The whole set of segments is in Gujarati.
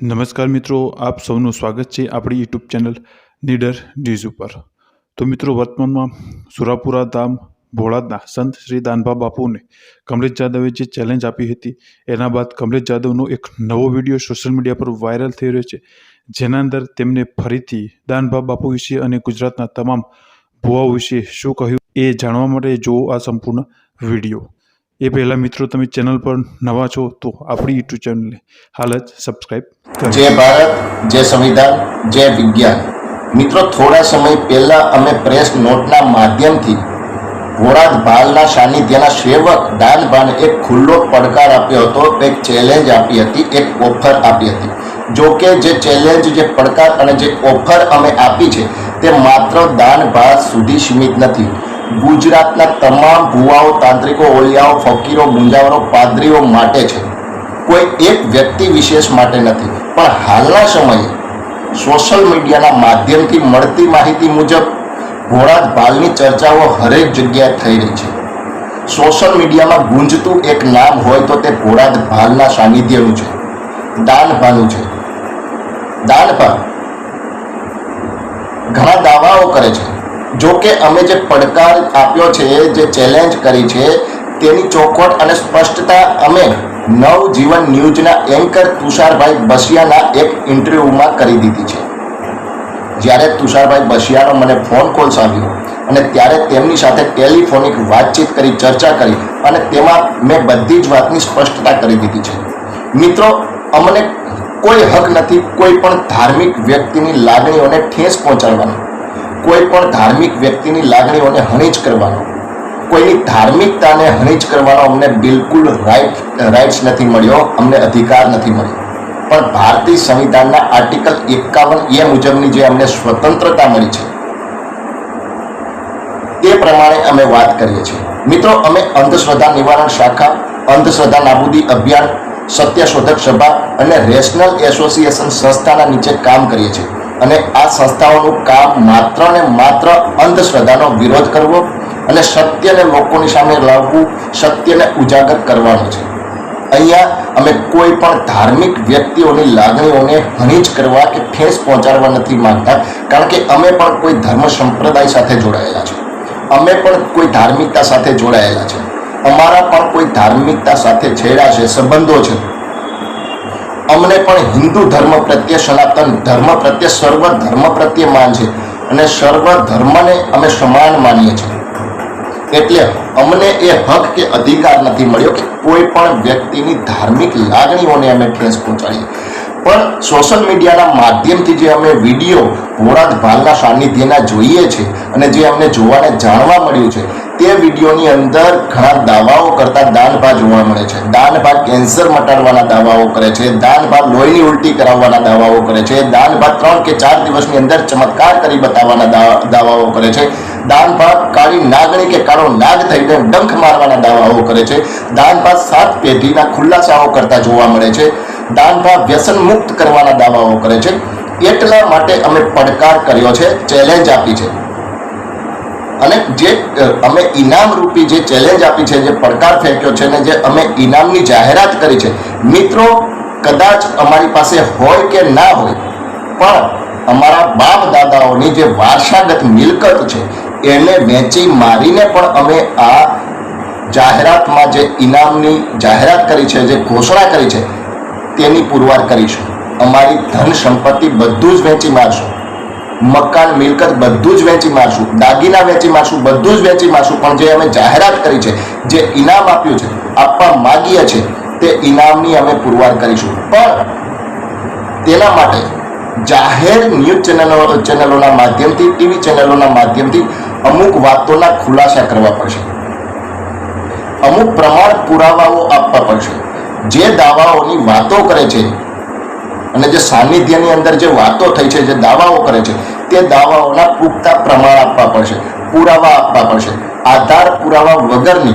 નમસ્કાર મિત્રો, આપ સૌનું સ્વાગત છે આપણી યુટ્યુબ ચેનલ નીડર ન્યૂઝ ઉપર. તો મિત્રો, વર્તમાનમાં સુરાપુરા ધામ, ભોળાદના સંત શ્રી દાનભા બાપુને કમલેશ જાદવે જે ચેલેન્જ આપી હતી, એના બાદ કમલેશ જાદવનો એક નવો વીડિયો સોશિયલ મીડિયા પર વાયરલ થઈ રહ્યો છે, જેના અંદર તેમને ફરીથી દાનભા બાપુ વિશે અને ગુજરાતના તમામ ભુવાઓ વિશે શું કહ્યું એ જાણવા માટે જુઓ આ સંપૂર્ણ વીડિયો. એ પહેલાં મિત્રો તમે ચેનલ પર નવા છો તો આપણી યુટ્યુબ ચેનલને હાલ જ સબસ્ક્રાઈબ કરો જય ભારત, જય સંવિધાન, જય વિજ્ઞાન. મિત્રો, થોડા સમય પહેલા અમે પ્રેસ નોટના માધ્યમથી વોરાદ ભાલના સાનિધ્યના સેવક દાનભાને એક ખુલ્લો પડકાર આપ્યો હતો. એક ચેલેન્જ આપી હતી, એક ઓફર આપી હતી. જો કે જે ચેલેન્જ જે પડકાર અને જે ઓફર અમે આપી છે, તે માત્ર દાન ભાત સુધી સીમિત નથી. ગુજરાતના તમામ ભુવાઓ, તાંત્રિકો, ઓલિયાઓ, ફકીરો મુંજાવરો પાદરીઓ માટે છે. કોઈ એક વ્યક્તિ વિશેષ માટે નથી. પણ હાલના સમયે સોશિયલ મીડિયાના માધ્યમથી મળતી માહિતી મુજબ ઘોડા ભાલની ચર્ચાઓ હરેક જગ્યાએ થઈ રહી છે. સોશિયલ મીડિયામાં ગુંજતું એક નામ હોય તો તે ઘોડા ભાલના સાનિધ્યનું છે. દાનભાનું છે. દાનભા ઘણા દાવાઓ કરે છે. જો કે અમે જે પડકાર આપ્યો છે, જે ચેલેન્જ કરી છે, તેની ચોખવટ અને સ્પષ્ટતા અમે નવજીવન ન્યૂઝના એન્કર તુષારભાઈ બસિયાના એક ઇન્ટરવ્યૂમાં કરી દીધી છે. જ્યારે તુષારભાઈ બસિયાનો મને ફોન કોલ્સ આવ્યો અને ત્યારે તેમની સાથે ટેલિફોનિક વાતચીત કરી, ચર્ચા કરી અને તેમાં મેં બધી જ વાતની સ્પષ્ટતા કરી દીધી છે. મિત્રો, અમને કોઈ હક નથી કોઈ પણ ધાર્મિક વ્યક્તિની લાગણીઓને ઠેસ પહોંચાડવાનો. કોઈ પણ ધાર્મિક વ્યક્તિની લાગણીઓને હણીજ કરવાનો, કોઈની ધાર્મિકતાને હણીજ કરવાનો અમને બિલકુલ રાઈટ રાઇટ્સ નથી મળ્યો, અમને અધિકાર નથી મળ્યો. પણ ભારતીય સંવિધાનના આર્ટિકલ એકાવન એ મુજબની જે અમને સ્વતંત્રતા મળી છે તે પ્રમાણે અમે વાત કરીએ છીએ. મિત્રો, અમે અંધશ્રદ્ધા નિવારણ શાખા, અંધશ્રદ્ધા નાબૂદી અભિયાન, સત્યશોધક સભા અને રેશનલ એસોસિએશન સંસ્થાના નીચે કામ કરીએ છીએ. અને આ સંસ્થાઓનું કામ માત્ર ને માત્ર અંધશ્રદ્ધાનો વિરોધ કરવો અને સત્યને લોકોની સામે લાવવું, સત્યને ઉજાગર કરવાનું છે. અહીંયા અમે કોઈ પણ ધાર્મિક વ્યક્તિઓની લાગણીઓને હણીજ કરવા કે ઠેસ પહોંચાડવા નથી માંગતા, કારણ કે અમે પણ કોઈ ધર્મ સંપ્રદાય સાથે જોડાયેલા છે. અમે પણ કોઈ ધાર્મિકતા સાથે જોડાયેલા છે. અમારા પણ કોઈ ધાર્મિકતા સાથે છેડા છે, સંબંધો છે. અમને પણ હિન્દુ ધર્મ પ્રત્યે, સનાતન ધર્મ પ્રત્યે, સર્વ ધર્મ પ્રત્યે માન છે. અને સર્વ ધર્મને અમે સમાન માનીએ છીએ. એટલે અમને એ હક કે અધિકાર નથી મળ્યો કે કોઈ પણ વ્યક્તિની ધાર્મિક લાગણીઓને અમે ઠેસ પહોંચાડીએ. પણ સોશિયલ મીડિયાના માધ્યમથી જે અમે વીડિયો ઘોડાદ ભાલના સાનિધ્યના જોઈએ છે અને જે અમને જોવાને જાણવા મળ્યું છે તે વિડીયોની અંદર ઘણા દાવાઓ કરતા દાનભા જોવા મળે છે. દાનભા કેન્સર મટાડવાના દાવાઓ કરે છે. દાનભા લોહીની ઉલટી કરાવવાના દાવાઓ કરે છે. દાનભા ત્રણ કે ચાર દિવસની અંદર ચમત્કાર કરી બતાવવાના દાવાઓ કરે છે. દાનભા કાળી નાગણી કે કાળો નાગ થઈને ડંખ મારવાના દાવાઓ કરે છે. દાનભા સાત પેઢીના ખુલ્લાસાઓ કરતા જોવા મળે છે. દાનભા વ્યસન મુક્ત કરવાના દાવાઓ કરે છે. એટલા માટે અમે પડકાર કર્યો છે. ચેલેન્જ આપી છે. અને જે અમે ઇનામ રૂપી જે ચેલેન્જ આપી છે, જે પડકાર ફેંક્યો છે ને જે અમે ઇનામની જાહેરાત કરી છે, મિત્રો, કદાચ અમારી પાસે હોય કે ના હોય, પણ અમારા બાપ દાદાઓની જે વારસાગત મિલકત છે, એને વેચી મારીને પણ અમે આ જાહેરાતમાં જે ઇનામની જાહેરાત કરી છે, જે ઘોષણા કરી છે, તેની પુરવાર કરીશું. અમારી ધન સંપત્તિ બધું જ વેચી મારશું. મકાન, મિલકત બધું જ વેચી મારશું. દાગીના વેચી મારશું, બધું જ વેચી મારશું. પણ જે અમે જાહેરાત કરી છે, જે ઇનામ આપ્યું છે, આપવા માગીએ છે તે ઇનામની અમે પુરવાર કરીશું. પણ તેના માટે જાહેર ન્યૂઝ ચેનલો, ચેનલોના માધ્યમથી, ટીવી ચેનલોના માધ્યમથી અમુક વાતોના ખુલાસા કરવા પડશે. અમુક પ્રમાણ પુરાવાઓ આપવા પડશે. જે દાવાઓની વાતો કરે છે અને જે સાનિધ્યની અંદર જે વાતો થઈ છે, જે દાવાઓ કરે છે, તે દાવાઓના પૂરતા પ્રમાણ આપવા પડશે, પુરાવા આપવા પડશે. આધાર પુરાવા વગરની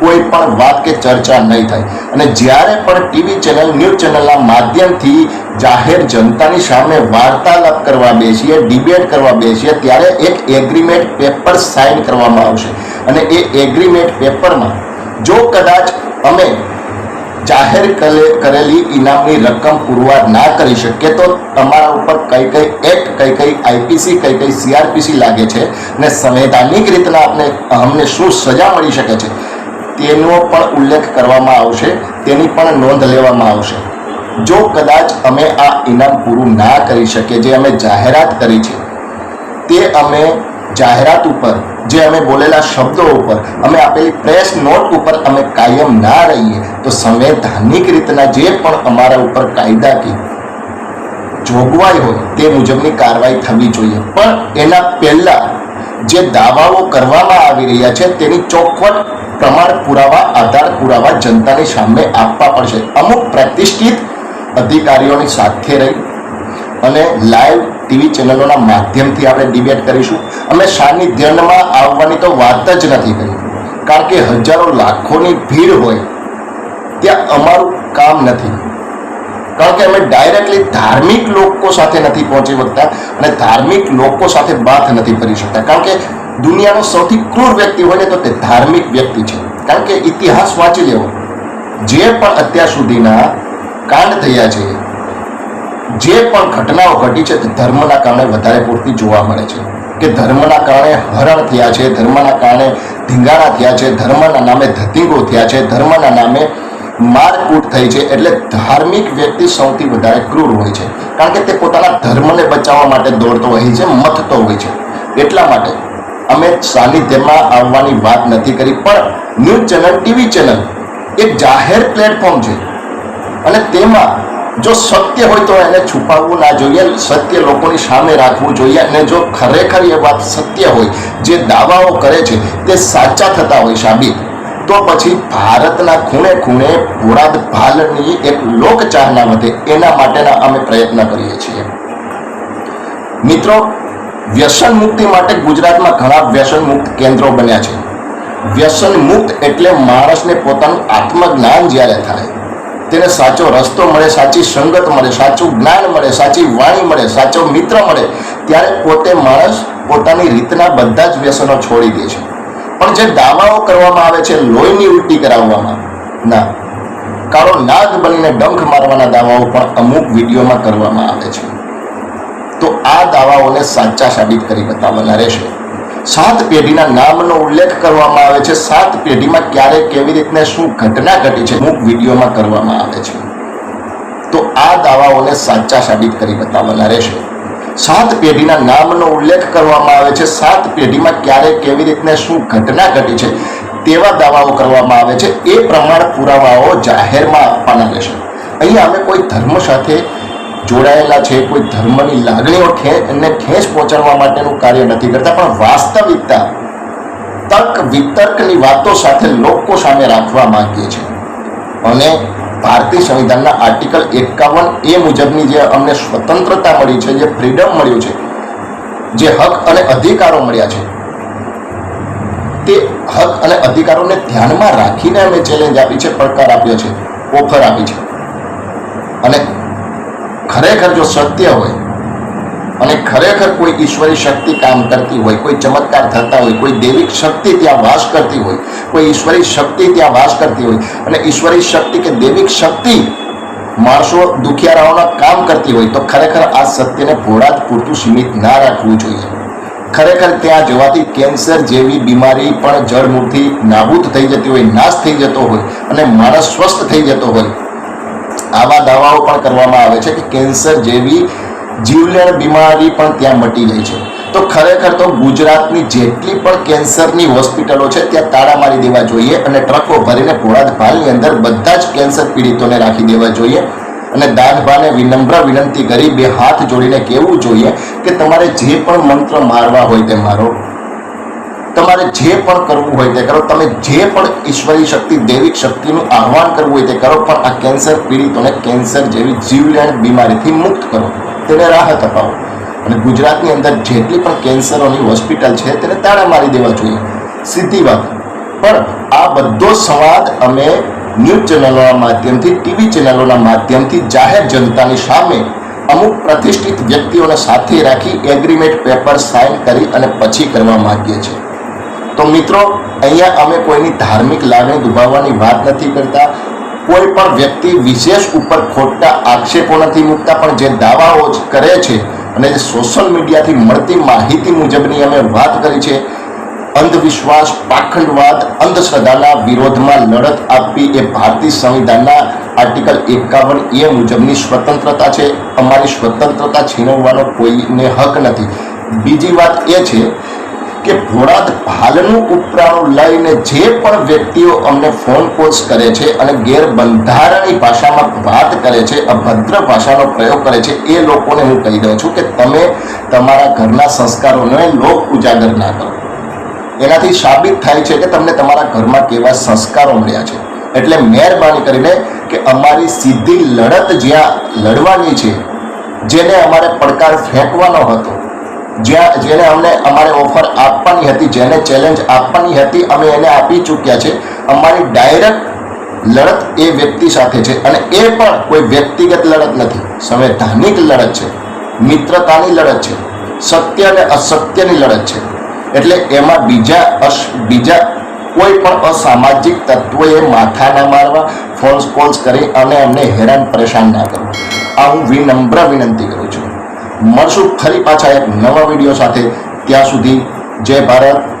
કોઈ પણ વાત કે ચર્ચા નહીં થાય. અને જ્યારે પણ ટીવી ચેનલ, ન્યૂઝ ચેનલના માધ્યમથી જાહેર જનતાની સામે વાર્તાલાપ કરવા બેસીએ, ડિબેટ કરવા બેસીએ, ત્યારે એક એગ્રીમેન્ટ પેપર સાઇન કરવામાં આવશે. અને એ એગ્રીમેન્ટ પેપરમાં જો કદાચ અમે જાહેર કરે- કરેલી ઇનામની રકમ પુરવાર ના કરી શકે તો તમારા ઉપર કઈ કઈ એક્ટ, કઈ કઈ આઈપીસી કઈ કઈ સીઆરપીસી લાગે છે ને સંવૈધાનિક રીતના આપણે અમને શું સજા મળી શકે છે તેનો પણ ઉલ્લેખ કરવામાં આવશે, તેની પણ નોંધ લેવામાં આવશે. જો કદાચ અમે આ ઇનામ પૂરું ના કરી શકીએ, જે અમે જાહેરાત કરી છે, તે અમે જાહેરાત ઉપર, જે અમે બોલેલા શબ્દો ઉપર, અમે આપેલી પ્રેસ નોટ ઉપર અમે કાયમ ના રહીએ, તો સંવૈધાનિક રીતના જે પણ અમારા ઉપર કાયદાકીય જોગવાઈ હોય, તે મુજબની કાર્યવાહી થવી જોઈએ. પણ એના પહેલાં જે દાવાઓ કરવામાં આવી રહ્યા છે, તેની ચોખવટ પ્રમાણ પુરાવા, આધાર પુરાવા જનતાની સામે આપવા પડશે. અમુક પ્રતિષ્ઠિત અધિકારીઓની સાથે રહી અને લાઈવ ટીવી ચેનલોના માધ્યમથી આપણે ડિબેટ કરીશું. અમે સાનિધ્યમાં આવવાની તો વાત જ નથી કરી. કારણ કે હજારો લાખોની ભીડ હોય, ત્યાં અમારું કામ નથી. કારણ કે અમે ડાયરેક્ટલી ધાર્મિક લોકો સાથે નથી પહોંચી શકતા અને ધાર્મિક લોકો સાથે વાત નથી કરી શકતા. કારણ કે દુનિયાનો સૌથી ક્રૂર વ્યક્તિ હોય ને તો તે ધાર્મિક વ્યક્તિ છે. કારણ કે ઇતિહાસ વાંચી લેવો. જે પણ અત્યાર સુધીના કાંડ થયા છે જે પણ ઘટનાઓ ઘટી છે તે ધર્મના કારણે વધારે પૂરતી જોવા મળે છે. કે ધર્મના કારણે હરણ થયા છે, ધર્મના કારણે ધીંગાણા થયા છે, ધર્મના નામે ધતીગો થયા છે, ધર્મના નામે મારકૂટ થઈ છે, એટલે ધાર્મિક વ્યક્તિ સૌથી વધારે ક્રૂર હોય છે. કારણ કે તે પોતાના ધર્મને બચાવવા માટે દોડતો હોય છે, મથતો હોય છે. એટલા માટે અમે સાનિધ્યમાં આવવાની વાત નથી કરી, પણ ન્યૂઝ ચેનલ, ટીવી ચેનલ એક જાહેર પ્લેટફોર્મ છે. અને તેમાં જો સત્ય હોય તો એને છુપાવવું ના જોઈએ. સત્ય લોકોની સામે રાખવું જોઈએ અને જો ખરેખર એ વાત સત્ય હોય, જે દાવાઓ કરે છે, તે સાચા થતા હોય સાબિત. તો પછી ભારતના ખૂણે ખૂણે ભોરાદ ભાલની એક લોકચાહના વધે. એના માટેના અમે પ્રયત્ન કરીએ છીએ. મિત્રો, વ્યસન મુક્તિ માટે ગુજરાતમાં ઘણા વ્યસન મુક્ત કેન્દ્રો બન્યા છે. વ્યસન મુક્ત એટલે માણસને પોતાનું આત્મજ્ઞાન જ્યારે થાય તેને સાચો રસ્તો મળે, સાચી સંગત મળે, સાચું જ્ઞાન મળે, સાચી વાણી મળે, સાચો મિત્ર મળે, ત્યારે પોતે માણસ પોતાની રીતના બધા જ વ્યસનો છોડી દે છે. પણ જે દાવાઓ કરવામાં આવે છે, લોહીની ઉલટી કરાવવામાં, ના. કાળો નાગ બનીને ડંખ મારવાના દાવાઓ પણ અમુક વિડીયોમાં કરવામાં આવે છે. તો આ દાવાઓને સાચા સાબિત કરી બતાવવાના રહેશે. સાત પેઢીના નામનો ઉલ્લેખ કરવામાં આવે છે. સાત પેઢીમાં ક્યારે કેવી રીતને શું ઘટના ઘટી છે, અમુક વિડીયોમાં કરવામાં આવે છે. તો આ દાવાઓને સાચા સાબિત કરી બતાવવાના રહેશે. સાત પેઢીના નામનો ઉલ્લેખ કરવામાં આવે છે. સાત પેઢીમાં ક્યારે કેવી રીતને શું ઘટના ઘટી છે, તેવા દાવાઓ કરવામાં આવે છે. એ પ્રમાણ પુરાવાઓ જાહેરમાં આપવાના રહેશે. અહીંયા અમે કોઈ ધર્મ સાથે જોડાયેલા છે, કોઈ ધર્મની લાગણીઓ એમને ઠેસ પહોંચાડવા માટેનું કાર્ય નથી કરતા, પણ વાસ્તવિકતા, તર્ક, વિતર્કની વાતો સાથે લોકો સામે રાખવા માંગીએ છીએ અને ભારતીય સંવિધાનના આર્ટિકલ એકાવન એ મુજબની જે અમને સ્વતંત્રતા મળી છે, જે ફ્રીડમ મળ્યું છે, જે હક અને અધિકારો મળ્યા છે, તે હક અને અધિકારોને ધ્યાનમાં રાખીને અમે ચેલેન્જ આપી છે, પડકાર આપ્યો છે, ઓફર આપી છે. અને ખરેખર જો સત્ય હોય અને ખરેખર કોઈ ઈશ્વરી શક્તિ કામ કરતી હોય, કોઈ ચમત્કાર થતા હોય, કોઈ દૈવિક શક્તિ ત્યાં વાસ કરતી હોય, કોઈ ઈશ્વરી શક્તિ ત્યાં વાસ કરતી હોય અને ઈશ્વરી શક્તિ કે દૈવિક શક્તિ માણસો દુખિયારાઓના કામ કરતી હોય, તો ખરેખર આ સત્યને ભોળા જ પૂરતું સીમિત ના રાખવું જોઈએ. ખરેખર ત્યાં જવાથી કેન્સર જેવી બીમારી પણ જળમૂળથી નાબૂદ થઈ જતી હોય, નાશ થઈ જતો હોય અને માણસ સ્વસ્થ થઈ જતો હોય. આવા દાવાઓ પણ કરવામાં આવે છે કે કેન્સર જેવી જીવલેણ બીમારી પણ ત્યાં મટી જાય છે. તો ખરેખર તો ગુજરાતની જેટલી પણ કેન્સરની હોસ્પિટલો છે, ત્યાં તાળા મારી દેવા જોઈએ અને ટ્રકો ભરીને ઘોડાદભાલની અંદર બધા જ કેન્સર પીડિતોને રાખી દેવા જોઈએ અને દાનભાને વિનમ્ર વિનંતી કરી બે હાથ જોડીને કહેવું જોઈએ કે તમારે જે પણ મંત્ર મારવા હોય તે મારો. તમારે જે પણ કરવું હોય તે કરો. તમે જે પણ ઈશ્વરી શક્તિ, દૈવિક શક્તિનું આહવાન કરવું હોય તે કરો, પણ આ કેન્સર પીડિતોને કેન્સર જેવી જીવલેણ બીમારીથી મુક્ત કરો. તેને રાહત અપાવો અને ગુજરાતની અંદર જેટલી પણ કેન્સરોની હોસ્પિટલ છે, તેને તાળા મારી દેવા જોઈએ. સીધી વાત. પણ આ બધો સંવાદ અમે ન્યૂઝ ચેનલોના માધ્યમથી, ટીવી ચેનલોના માધ્યમથી જાહેર જનતાની સામે અમુક પ્રતિષ્ઠિત વ્યક્તિઓને સાથે રાખી એગ્રીમેન્ટ પેપર સાઇન કરી અને પછી કરવા માગીએ છીએ. તો મિત્રો, અહીંયા અમે કોઈની ધાર્મિક લાગણી દુભાવવાની વાત નથી કરતા. કોઈ પણ વ્યક્તિ વિશેષ ઉપર ખોટા આક્ષેપો નથી મૂકતા, પણ જે દાવાઓ કરે છે અને જે સોશિયલ મીડિયાથી મળતી માહિતી મુજબની અમે વાત કરી છે, અંધવિશ્વાસ, પાખંડવાદ, અંધશ્રદ્ધાના વિરોધમાં લડત આપવી એ ભારતીય સંવિધાનના આર્ટિકલ એકાવન એ મુજબની સ્વતંત્રતા છે. અમારી સ્વતંત્રતા છીનવવાનો કોઈને હક નથી. બીજી વાત એ છે કે ભોળાત ભાલનું ઉપરાણું લઈને જે પણ વ્યક્તિઓ અમને ફોન કોલ્સ કરે છે અને ગેરબંધારણી ભાષામાં વાત કરે છે, અભદ્ર ભાષાનો પ્રયોગ કરે છે, એ લોકોને હું કહી દઉં છું કે તમે તમારા ઘરના સંસ્કારોને લોક ઉજાગર ના કરો. એનાથી સાબિત થાય છે કે તમને તમારા ઘરમાં કેવા સંસ્કારો મળ્યા છે. એટલે મહેરબાની કરીને કે અમારી સીધી લડત જ્યાં લડવાની છે, જેને અમારે પડકાર ફેંકવાનો હતો જ્યાં જેને અમને અમારે ઓફર આપવાની હતી જેને ચેલેન્જ આપવાની હતી, અમે એને આપી ચૂક્યા છે. અમારી ડાયરેક્ટ લડત એ વ્યક્તિ સાથે છે અને એ પણ કોઈ વ્યક્તિગત લડત નથી. સંવૈધાનિક લડત છે. મિત્રતાની લડત છે. સત્ય અને અસત્યની લડત છે. એટલે એમાં બીજા અસ, બીજા કોઈ પણ અસામાજિક તત્વોએ માથા ના મારવા ફોન્સ કોલ્સ કરી અને એમને હેરાન પરેશાન ના કરવું. આ હું વિનમ્ર વિનંતી કરું છું. મળશું ફરી પાછા એક નવા વીડિયો સાથે. ત્યાં સુધી જય ભારત.